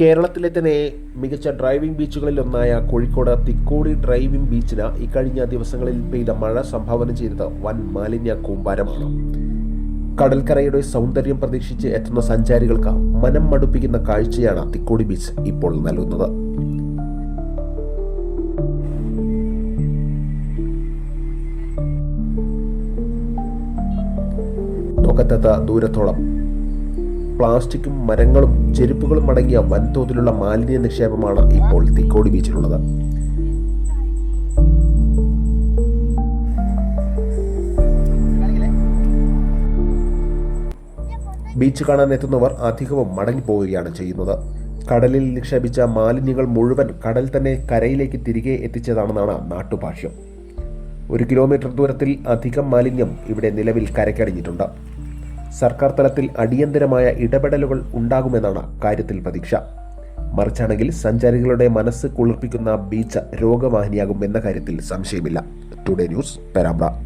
കേരളത്തിലെ തന്നെ മികച്ച ഡ്രൈവിംഗ് ബീച്ചുകളിലൊന്നായ കോഴിക്കോട് തിക്കോടി ഡ്രൈവിംഗ് ബീച്ചിന് ഇക്കഴിഞ്ഞ ദിവസങ്ങളിൽ പെയ്ത മഴ സംഭാവന ചെയ്തത് വൻ മാലിന്യ കൂമ്പാരമാണ്. കടൽക്കരയുടെ സൗന്ദര്യം പ്രതീക്ഷിച്ച് എത്തുന്ന സഞ്ചാരികൾക്ക് മനം മടുപ്പിക്കുന്ന കാഴ്ചയാണ് തിക്കോടി ബീച്ച് ഇപ്പോൾ നൽകുന്നത്. ദൂരത്തോളം പ്ലാസ്റ്റിക്കും മരങ്ങളും ചെരുപ്പുകളും അടങ്ങിയ വൻതോതിലുള്ള മാലിന്യ നിക്ഷേപമാണ് ഇപ്പോൾ തിക്കോടി ബീച്ചിലുള്ളത്. ബീച്ച് കാണാൻ എത്തുന്നവർ അധികവും മടങ്ങിപ്പോവുകയാണ് ചെയ്യുന്നത്. കടലിൽ നിക്ഷേപിച്ച മാലിന്യങ്ങൾ മുഴുവൻ കടൽ തന്നെ കരയിലേക്ക് തിരികെ എത്തിച്ചതാണെന്നാണ് നാട്ടുഭാഷ്യം. ഒരു കിലോമീറ്റർ ദൂരത്തിൽ അധികം മാലിന്യം ഇവിടെ നിലവിൽ കരക്കടിഞ്ഞിട്ടുണ്ട് സർക്കാർ തലത്തിൽ അടിയന്തരമായ ഇടപെടലുകൾ ഉണ്ടാകുമെന്നാണ് കാര്യത്തിൽ പ്രതീക്ഷ. മറിച്ചാണെങ്കിൽ സഞ്ചാരികളുടെ മനസ്സ് കുളിർപ്പിക്കുന്ന ബീച്ച് രോഗവാഹിനിയാകും എന്ന കാര്യത്തിൽ സംശയമില്ല. Today news Perambra.